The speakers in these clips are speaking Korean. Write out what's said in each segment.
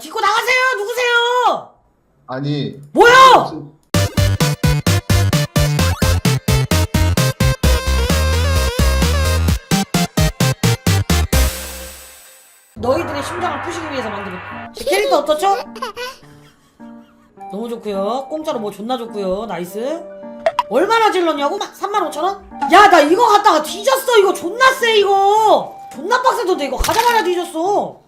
딛고 나가세요! 누구세요? 아니. 뭐야? 무슨- 너희들의 심장을 부시기 위해서 만든 제 캐릭터 어떻죠? 너무 좋고요. 공짜로 뭐 존나 좋고요. 나이스. 얼마나 질렀냐고? 35,000원? 야 나 이거 갖다가 뒤졌어. 이거 존나 세 이거. 존나 빡세던데 이거. 가자마자 뒤졌어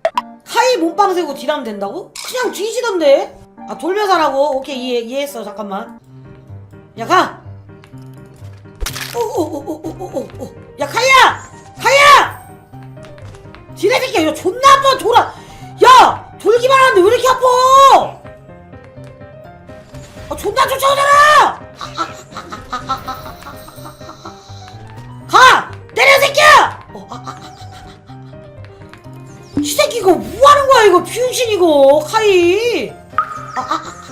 카이 몸빵 세고 딜하면 된다고? 그냥 뒤지던데? 아 돌면서라고? 오케이 이해, 이해했어 잠깐만. 야 가! 오오오오오오오 야 카이야! 카이야! 지네 새끼야 이거 존나 아파. 돌아. 야 돌기만 하는데 왜 이렇게 아파? 아 존나 쫓아오잖아! 가 이거 비운신 이거 카이 아, 아, 아.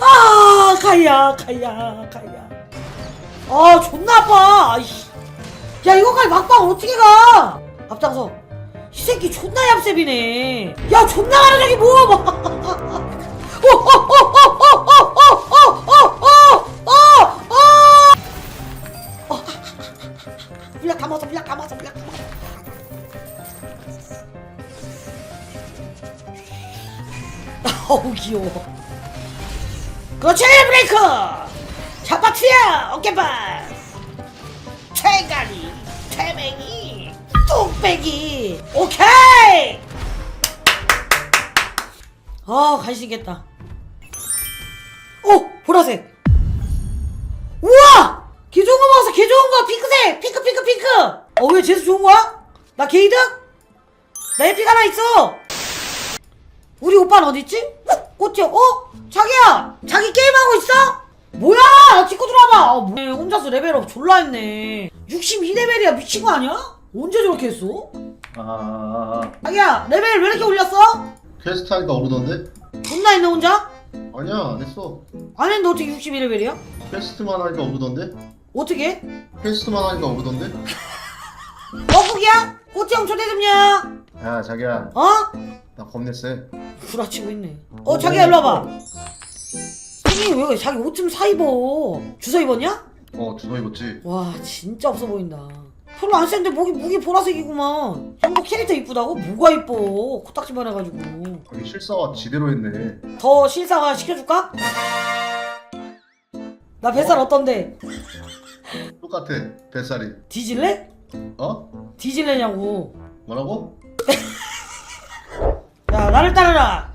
아 카이야 카이야 카이야 아 존나 아파 아이씨 야 이거까지 막방 어떻게 가 앞장서 이 새끼 존나 얍셉이네 야 존나 많아 저기 뭐 막. 다 먹었어 물약 다 먹었 어 어우 귀여워. 그렇지 브레이크! 잡아트야 어깨발. 최가리 태맹이 뚝배기. 오케이! 아 간신 있겠다. 오 보라색. 우와! 개 좋은 거 먹었어 개 좋은 거. 핑크색 핑크 핑크 핑크. 어 왜 재수 좋은 거야? 나 게이드? 나 에픽 하나 있어 우리 오빠는 어딨지? 꽃이야 어? 자기야 자기 게임하고 있어? 뭐야 나 뒷고 들어와봐 아, 뭐야 혼자서 레벨업 졸라 했네 62레벨이야 미친 거 아니야? 언제 저렇게 했어? 아 자기야 레벨 왜 이렇게 올렸어? 퀘스트 하니까 오르던데? 존나 했네 혼자? 아니야 안 했어 안 했는데 어떻게 62레벨이야? 퀘스트만 하니까 오르던데? 어떻게? 퀘스트만 하니까 오르던데? 어국이야? 꽃형 초대 좀요 야 자기야 어? 나세 구라치고 있네 어 자기야 일로 와봐 선생님 왜 자기 옷 좀 사 입어 주사 입었냐? 어 주소 입었지? 와 진짜 없어 보인다 별로 안 센데 목이 목이 보라색이구만 형도 캐릭터 이쁘다고? 뭐가 이뻐 코딱지만 해가지고 여기 실사와 지대로 했네 더 실사화 시켜줄까? 나 뱃살 어떤데? 똑같아 뱃살이 뒤질래? 어? 뒤질래냐고 뭐라고? 야 나를 따르라!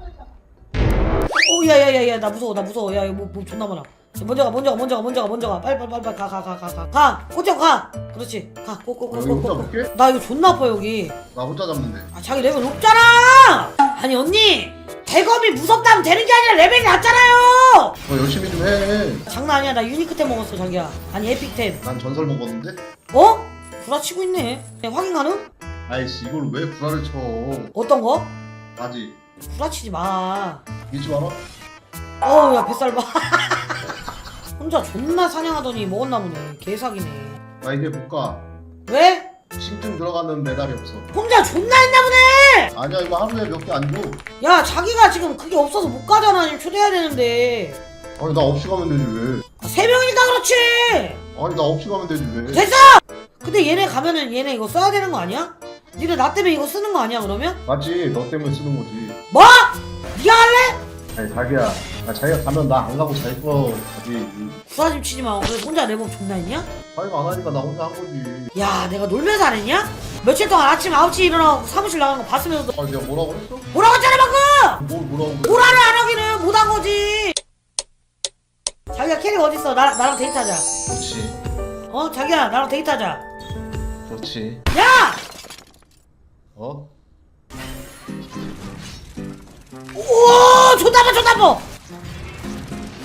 오 야야야야 나 무서워 나 무서워. 야 이거 뭐, 뭐 존나 많아. 먼저 가 먼저 가 먼저 가 먼저 가 먼저 가. 빨리 빨리 빨리 가가가 가가. 꽃형 가! 그렇지. 가 여기 혼자 고고고고고 볼게? 나 이거 존나 아파 여기. 나 혼자 잡는데. 아 자기 레벨 높잖아! 아니 언니! 대검이 무섭다면 되는 게 아니라 레벨이 낮잖아요! 너 열심히 좀해난 장난 아니야. 나 유니크템 먹었어 자기야. 아니 에픽템. 전설 먹었는데? 어? 구라치고 있네. 네, 확인 가능? 아이씨 이걸 왜 구라를 쳐? 어떤 거? 아직 구라치지 마. 믿지 마라. 어우 야 뱃살 봐. 혼자 존나 사냥하더니 먹었나 보네. 개사기네. 나 이제 못가. 왜? 심증 들어가는 메달이 없어. 혼자 존나 했나 보네! 아니야 이거 하루에 몇 개 안 줘. 야 자기가 지금 그게 없어서 못 가잖아. 지금 초대해야 되는데. 아니 나 없이 가면 되지 왜? 아, 세 명이니까 그렇지! 아니 나 없이 가면 되지 왜? 됐어! 근데 얘네 가면은 얘네 이거 써야 되는 거 아니야? 니네 나 때문에 이거 쓰는 거 아니야 그러면? 맞지 너 때문에 쓰는 거지 뭐? 니가 할래? 아니 자기야 아, 자기가 가면 나 안 가고 잘거 가지 구라짐 치지 마 그래 혼자 내 몸 존나 했냐? 자기가 안 하니까 나 혼자 한 거지 야 내가 놀면서 안 했냐? 며칠 동안 아침 9시에 일어나고 사무실 나가는 거 봤으면서도 아니 내가 뭐라고 했어? 뭐라고 했잖아 방금! 뭘 뭐라고 그래 뭐라를 안 하기는 못한 거지 자기야 캐릭 어딨어 나, 나랑 데이트하자 그렇지 어 자기야 나랑 데이트하자 그렇지 야! 어? 우와 존나 아파 존나 아파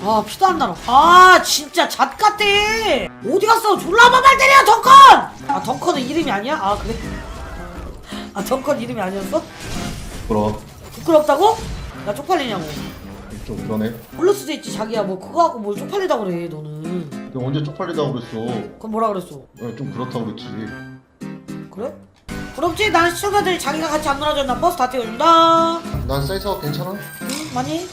아 피도 안 나나 아 진짜 잣 같아. 어디 갔어? 졸라 마말 때려 덩컨! 아 덩컨은 이름이 아니야? 아 그래? 아 덩컨 이름이 아니었어? 그럼 부끄럽다고? 나 쪽팔리냐고. 좀 그러네. 모를 수도 있지 자기야. 뭐 그거 갖고 뭘 쪽팔리다 그래 너는. 내가 언제 쪽팔리다고 그랬어? 그럼 뭐라 그랬어? 어, 좀 그렇다고 그랬지? 그래? 부럽지? 난 시청자들이 자기가 같이 안 놀아줬나 버스 다 태워준다 난 사이즈가 괜찮아? 응? 많이?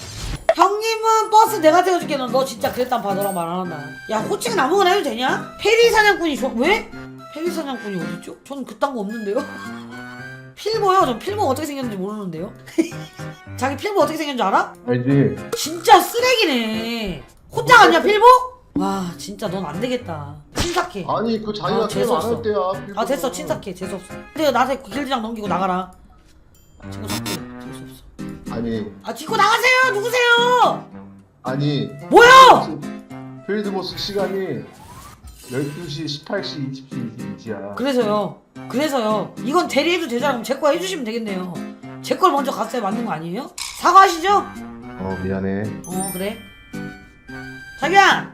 형님은 버스 내가 태워줄게 너, 너 진짜 그랬단 봐너랑 말안 한다 야 호칭은 아무거나 해도 되냐? 페리 사냥꾼이 좋아 왜? 페리 사냥꾼이 어딨죠? 저는 그딴 거 없는데요? 필모요? 전 필모 어떻게 생겼는지 모르는데요? 자기 필모 어떻게 생겼는지 알아? 알지 진짜 쓰레기네 혼자 갔냐 필모? 와 진짜 넌 안 되겠다. 친삭해. 아니 그 자기가 아, 게임 재수없어. 안할 때야. 아 됐어. 친삭해. 재수 없어. 근데 나한테 길드장 넘기고 나가라. 친구 잡기 재수 없어. 아니. 아 딛고 나가세요! 누구세요? 아니. 뭐야! 필드모스 시간이 12시 18시 20시 22시야. 그래서요. 그래서요. 이건 대리해도 되잖아 제거 해주시면 되겠네요. 제 걸 먼저 갔어야 맞는 거 아니에요? 사과하시죠? 어 미안해. 어 그래? 자기야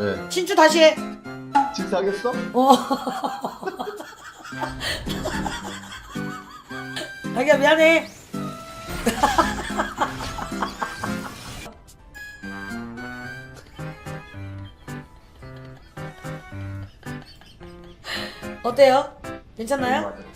왜? 친추 다시 해 진사하겠어? 어. 자기야 미안해. 어때요? 괜찮나요? 맞아